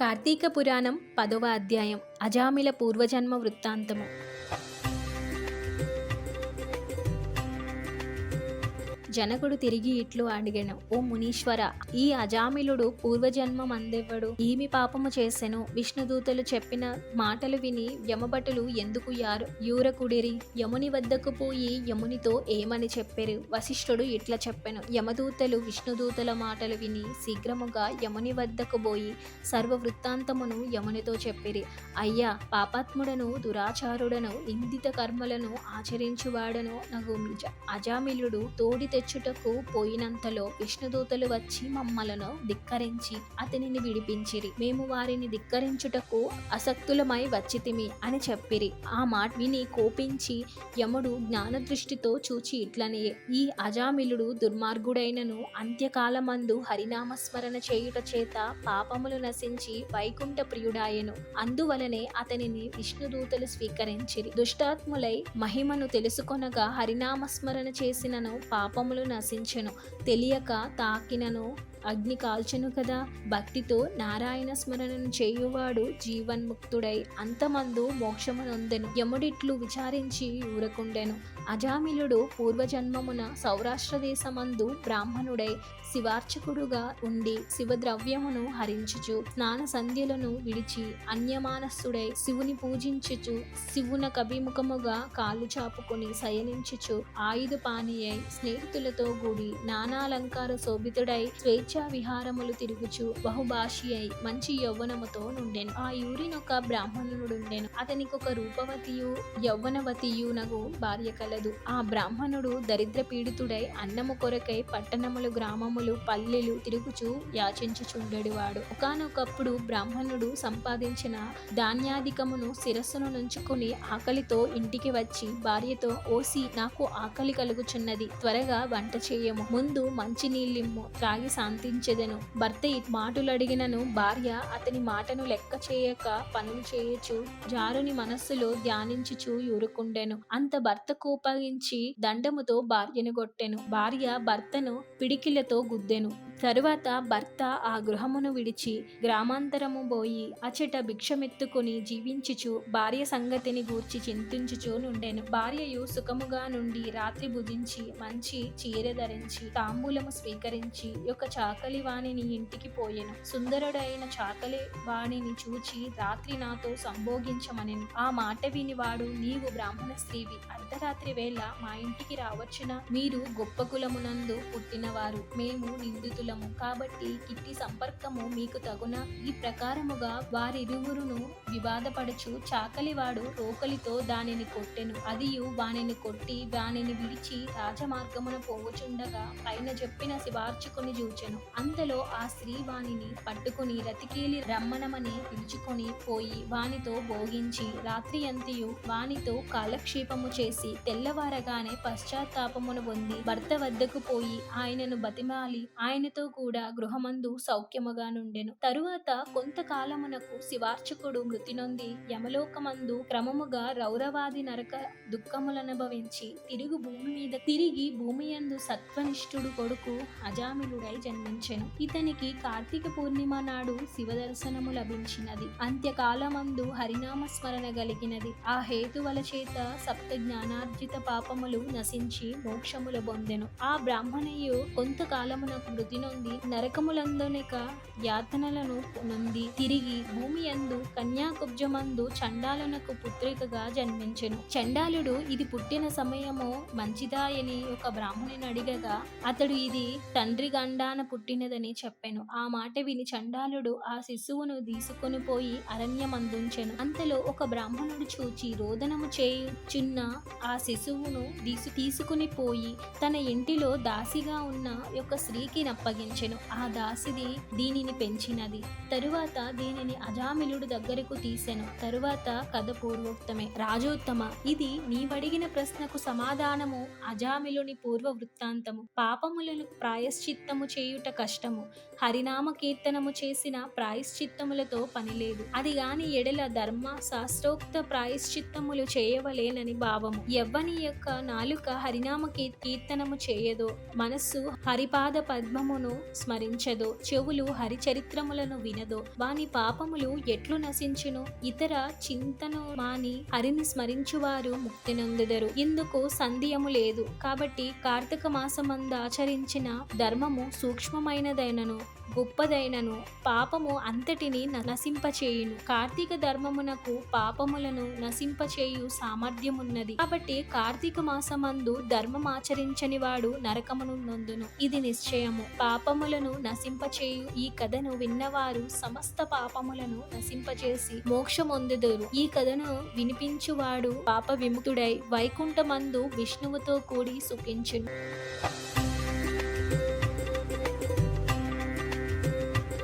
కార్తీక పురాణం పదవ అధ్యాయం అజామిల పూర్వజన్మ వృత్తాంతము. జనకుడు తిరిగి ఇట్లు అడిగాను ఓ మునీశ్వర ఈ అజామిలుడు పూర్వజన్మం అందెవ్వడు ఈమి పాపము చేసెను? విష్ణుదూతలు చెప్పిన మాటలు విని యమభటులు ఎందుకు యారు? యూరకుడిరి యముని వద్దకు పోయి యమునితో ఏమని చెప్పారు? వశిష్ఠుడు ఇట్లా చెప్పెను. యమదూతలు విష్ణుదూతల మాటలు విని శీఘ్రముగా యముని వద్దకు పోయి సర్వ వృత్తాంతమును యమునితో చెప్పిరి. అయ్యా పాపాత్ముడను దురాచారుడను నిందిత కర్మలను ఆచరించువాడను నగు అజామిలుడు తోడి తెచ్చుటకు పోయినంతలో విష్ణుదూతలు వచ్చి మమ్మలను ధిక్కరించి అతనిని విడిపించిరి. మేము వారిని ధిక్కరించుటకు అసక్తులమై వచ్చితిమి అని చెప్పిరి. ఆ మాట విని కోపించి యముడు జ్ఞాన దృష్టితో చూచి ఇట్లనే ఈ అజామిలుడు దుర్మార్గుడైనను అంత్యకాలమందు హరినామస్మరణ చేయుట చేత పాపములు నశించి వైకుంఠ ప్రియుడాయను అందువలనే అతనిని విష్ణుదూతలు స్వీకరించిరి. దుష్టాత్ములై మహిమను తెలుసుకొనగా హరినామస్మరణ చేసినను పాపములు నశించెను. తెలియక తాకినను అగ్ని కాల్చెను కదా. భక్తితో నారాయణ స్మరణను చేయువాడు జీవన్ముక్తుడై అంతమందు మోక్షమునొందెను. యముడిట్లు విచారించి ఊరకుండెను. అజామిలుడు పూర్వజన్మమున సౌరాష్ట్ర దేశమందు బ్రాహ్మణుడై శివార్చకుడుగా ఉండి శివద్రవ్యమును హరించుచు స్నాన సంధ్యలను విడిచి అన్యమానస్సుడై శివుని పూజించుచు శివున కవిముఖముగా కాలు చాపుకొని శయనించుచు ఆయుధ పానీయై స్నేహితులతో కూడి నానాలంకార శోభితుడై స్వేచ్ఛ విహారములు తిరుగుచు బహుభాషి అయి మంచి యౌవనముతో నుండెను. ఆ యూరినొక బ్రాహ్మణుడుండెను. అతనికి ఒక రూపవతియు యౌవనవతియు నగు భార్య కలదు. ఆ బ్రాహ్మణుడు దరిద్ర పీడితుడై అన్నము కొరకై పట్టణములు గ్రామములు పల్లెలు తిరుగుచు యాచించుచుండెడు వాడు ఒకనొకప్పుడు బ్రాహ్మణుడు సంపాదించిన ధాన్యాధికమును శిరస్సును నుంచుకుని ఆకలితో ఇంటికి వచ్చి భార్యతో ఓసి నాకు ఆకలి కలుగుచున్నది త్వరగా వంట చేయము ముందు మంచి నీళ్ళిమ్ము త్రాగి శాంతించెదను భర్త ఈ మాటలు అడిగినను భార్య అతని మాటను లెక్క చేయక పనులు చేయొచ్చు జారుని మనస్సులో ధ్యానించుచు యూరుకుండెను అంత భర్త కోపగించి దండముతో భార్యను కొట్టెను భార్య భర్తను పిడికిలతో గుద్దెను. తరువాత భర్త ఆ గృహమును విడిచి గ్రామాంతరము పోయి అచట భిక్షమెత్తుకుని జీవించుచు భార్య సంగతిని గూర్చి చింతించుచూ నుండెను. భార్యయు సుఖముగా నుండి రాత్రి భుజించి మంచి చీర ధరించి తాంబూలము స్వీకరించి ఒక చాకలి వాణిని ఇంటికి పోయెను. సుందరుడైన చాకలి వాణిని చూచి రాత్రి నాతో సంభోగించమనెను. ఆ మాట విని వాడు నీవు బ్రాహ్మణ స్త్రీవి అర్ధరాత్రి వేళ మా ఇంటికి రావచ్చున? మీరు గొప్ప కులమునందు పుట్టినవారు. మేము నిందితులము కాబట్టి కిట్టి సంపర్కము మీకు తగున. ఈ ప్రకారముగా వారిరువురును వివాదపడుచు చాకలివాడు రోకలితో దానిని కొట్టెను. అదియు వానిని కొట్టి వానిని విడిచి రాజమార్గమున పోవుచుండగా పైన చెప్పిన శివార్చుకుని చూచెను. అంతలో ఆ స్త్రీ వానిని పట్టుకుని రతికేలి రమ్మనమని పిలుచుకొని పోయి వానితో భోగించి రాత్రి అంతియు వానితో కాలక్షేపము చేసి తెల్లవారగానే పశ్చాత్తాపమును పొంది భర్త వద్దకు పోయి ఆయనను బతిమాలి. ఆయన ఆయనతో కూడా గృహమందు సౌఖ్యముగా నుండెను. తరువాత కొంతకాలమునకు శివార్చకుడు మృతి నొంది యమలోకమందు క్రమముగా రౌరవాది నరక దుఃఖములనుభవించి తిరుగు భూమి మీద తిరిగి భూమి యందు సత్వనిష్ఠుడు కొడుకు అజామిలుడై జన్మించెను. ఇతనికి కార్తీక పూర్ణిమ నాడు శివ దర్శనము లభించినది. అంత్యకాలమందు హరినామ స్మరణ కలిగినది ఆ హేతువల చేత సప్త జ్ఞానార్జిత పాపములు నశించి మోక్షముల పొందెను. ఆ బ్రాహ్మణయ్యు కొంతకాలమునకు మృతి నొంది నరకములందునిక యాతనలను నొంది తిరిగి భూమి యందు కన్యాకుబ్జమందు చండాలునకు పుత్రికగా జన్మించెను. చండాలుడు ఇది పుట్టిన సమయము మంచిదాయని ఒక బ్రాహ్మణుని అడిగగా అతడు ఇది తండ్రి గండాన పుట్టినదని చెప్పాను. ఆ మాట విని చండాలుడు ఆ శిశువును తీసుకొని పోయి అరణ్యమందుంచెను. అంతలో ఒక బ్రాహ్మణుడు చూచి రోదనము చేయుచున్న ఆ శిశువును తీసు తీసుకుని పోయి తన ఇంటిలో దాసిగా ఉన్న ఒక స్త్రీకి నప్పగించెను ఆ దాసిది దీనిని పెంచినది. తరువాత దీనిని అజామిలుడు దగ్గరకు తీసెను. తరువాత కథ పూర్వోక్తమే. రాజోత్తమ ఇది నీవడిగిన ప్రశ్నకు సమాధానము అజామిలుని పూర్వ వృత్తాంతము పాపములను ప్రాయశ్చిత్తము చేయుట కష్టము. హరినామ కీర్తనము చేసిన ప్రాయశ్చిత్తములతో పనిలేదు. అది గాని ఎడల ధర్మ శాస్త్రోక్త ప్రాయశ్చిత్తములు చేయవలేనని భావము. ఎవ్వని యొక్క నాలుక హరినామ కీ- కీర్తనము చేయదో మనస్సు హరిపాద పద్మమును నామమును స్మరించదో చెవులు హరిచరిత్రములను వినదో వాని పాపములు ఎట్లు నశించును? ఇతర చింతను మాని హరిని స్మరించువారు ముక్తి నొందుదరు ఇందుకు సంధ్యము లేదు. కాబట్టి కార్తీక మాసమందు ఆచరించిన ధర్మము సూక్ష్మమైనదైనను. గొప్పదైనను పాపము అంతటిని నశింపచేయును. కార్తీక ధర్మమునకు పాపములను నశింపచేయు సామర్థ్యమున్నది. కాబట్టి కార్తీక మాసమందు ధర్మం ఆచరించని వాడు నరకమును నొందును ఇది నిశ్చయము. పాపములను నశింపచేయు ఈ కథను విన్నవారు సమస్త పాపములను నశింపచేసి మోక్షమొందుదురు. ఈ కథను వినిపించువాడు పాప విముక్తుడై వైకుంఠమందు విష్ణువుతో కూడి సుఖించును.